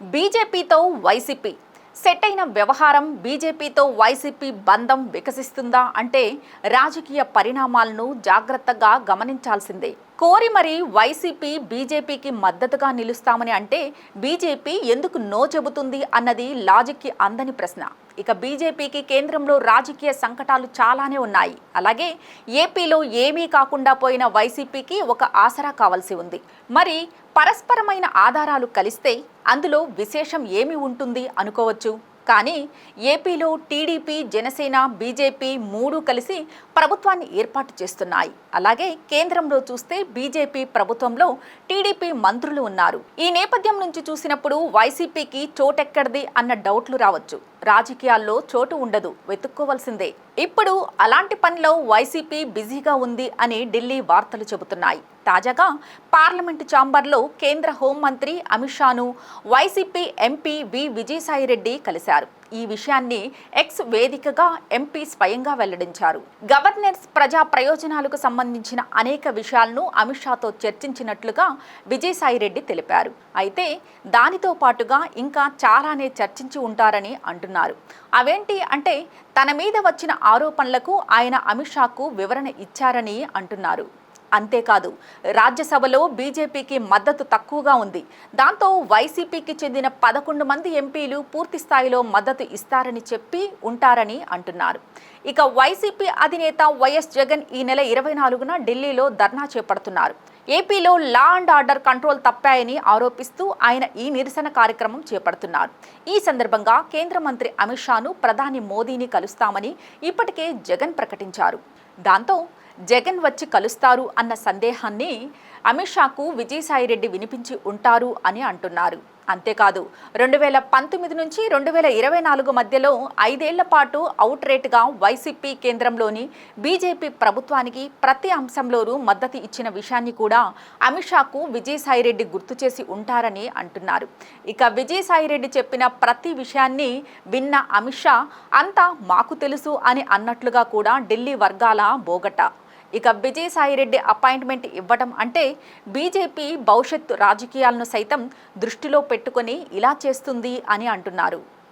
బీజేపీతో YCP. Set అయిన వ్యవహారం బీజేపీతో వైసీపీ బంధం వికసిస్తుందా అంటే రాజకీయ పరిణామాలను జాగ్రత్తగా గమనించాల్సిందే. కోరి మరి వైసీపీ బీజేపీకి మద్దతుగా నిలుస్తామని అంటే బీజేపీ ఎందుకు నో చెబుతుంది అన్నది లాజిక్కి అందని ప్రశ్న. ఇక బీజేపీకి కేంద్రంలో రాజకీయ సంకటాలు చాలానే ఉన్నాయి. అలాగే ఏపీలో ఏమీ కాకుండా పోయిన వైసీపీకి ఒక ఆసరా కావాల్సి ఉంది. మరి పరస్పరమైన ఆధారాలు కలిస్తే అందులో విశేషం ఏమి ఉంటుంది అనుకోవచ్చు. కానీ ఏపీలో టీడీపీ జనసేన బీజేపీ మూడు కలిసి ప్రభుత్వాన్ని ఏర్పాటు చేస్తున్నాయి. అలాగే కేంద్రంలో చూస్తే బీజేపీ ప్రభుత్వంలో టీడీపీ మంత్రులు ఉన్నారు. ఈ నేపథ్యం నుంచి చూసినప్పుడు వైసీపీకి చోటెక్కడిది అన్న డౌట్లు రావచ్చు. రాజకీయాల్లో చోటు ఉండదు వెతుక్కోవలసిందే. ఇప్పుడు అలాంటి పనిలో వైసీపీ బిజీగా ఉంది అని ఢిల్లీ వార్తలు చెబుతున్నాయి. తాజాగా పార్లమెంటు ఛాంబర్లో కేంద్ర హోంమంత్రి అమిత్ షాను వైసీపీ ఎంపీ వి విజయసాయిరెడ్డి కలిశారు. ఈ విషయాన్ని ఎక్స్ వేదికగా ఎంపీ స్వయంగా వెల్లడించారు. గవర్నెన్స్ ప్రజా ప్రయోజనాలకు సంబంధించిన అనేక విషయాలను అమిత్ షాతో చర్చించినట్లుగా విజయసాయిరెడ్డి తెలిపారు. అయితే దానితో పాటుగా ఇంకా చాలానే చర్చించి ఉంటారని అంటున్నారు. అవేంటి అంటే తన మీద వచ్చిన ఆరోపణలకు ఆయన అమిత్ షాకు వివరణ ఇచ్చారని అంటున్నారు. అంతేకాదు రాజ్యసభలో బీజేపీకి మద్దతు తక్కువగా ఉంది. దాంతో వైసీపీకి చెందిన పదకొండు మంది ఎంపీలు పూర్తి స్థాయిలో మద్దతు ఇస్తారని చెప్పి ఉంటారని అంటున్నారు. ఇక వైసీపీ అధినేత వైఎస్ జగన్ ఈ నెల ఇరవై నాలుగున ఢిల్లీలో ధర్నా చేపడుతున్నారు. ఏపీలో లా అండ్ ఆర్డర్ కంట్రోల్ తప్పాయని ఆరోపిస్తూ ఆయన ఈ నిరసన కార్యక్రమం చేపడుతున్నారు. ఈ సందర్భంగా కేంద్ర మంత్రి అమిత్ షాను ప్రధాని మోదీని కలుస్తామని ఇప్పటికే జగన్ ప్రకటించారు. దాంతో జగన్ వచ్చి కలుస్తారు అన్న సందేహాన్ని అమిత్ షాకు విజయసాయిరెడ్డి వినిపించి ఉంటారు అని అంటున్నారు. అంతేకాదు రెండు వేల పంతొమ్మిది నుంచి రెండు వేల ఇరవై నాలుగు మధ్యలో ఐదేళ్ళ పాటు అవుట్ రేట్గా వైసీపీ కేంద్రంలోని బీజేపీ ప్రభుత్వానికి ప్రతి అంశంలోనూ మద్దతు ఇచ్చిన విషయాన్ని కూడా అమిత్ షాకు విజయసాయిరెడ్డి గుర్తు చేసి ఉంటారని అంటున్నారు. ఇక విజయసాయిరెడ్డి చెప్పిన ప్రతి విషయాన్ని విన్న అమిత్ షా అంతా మాకు తెలుసు అని అన్నట్లుగా కూడా ఢిల్లీ వర్గాల బోగట. ఇక విజయసాయిరెడ్డి అపాయింట్మెంట్ ఇవ్వడం అంటే బీజేపీ భవిష్యత్తు రాజకీయాలను సైతం దృష్టిలో పెట్టుకొని ఇలా చేస్తుంది అని అంటున్నారు.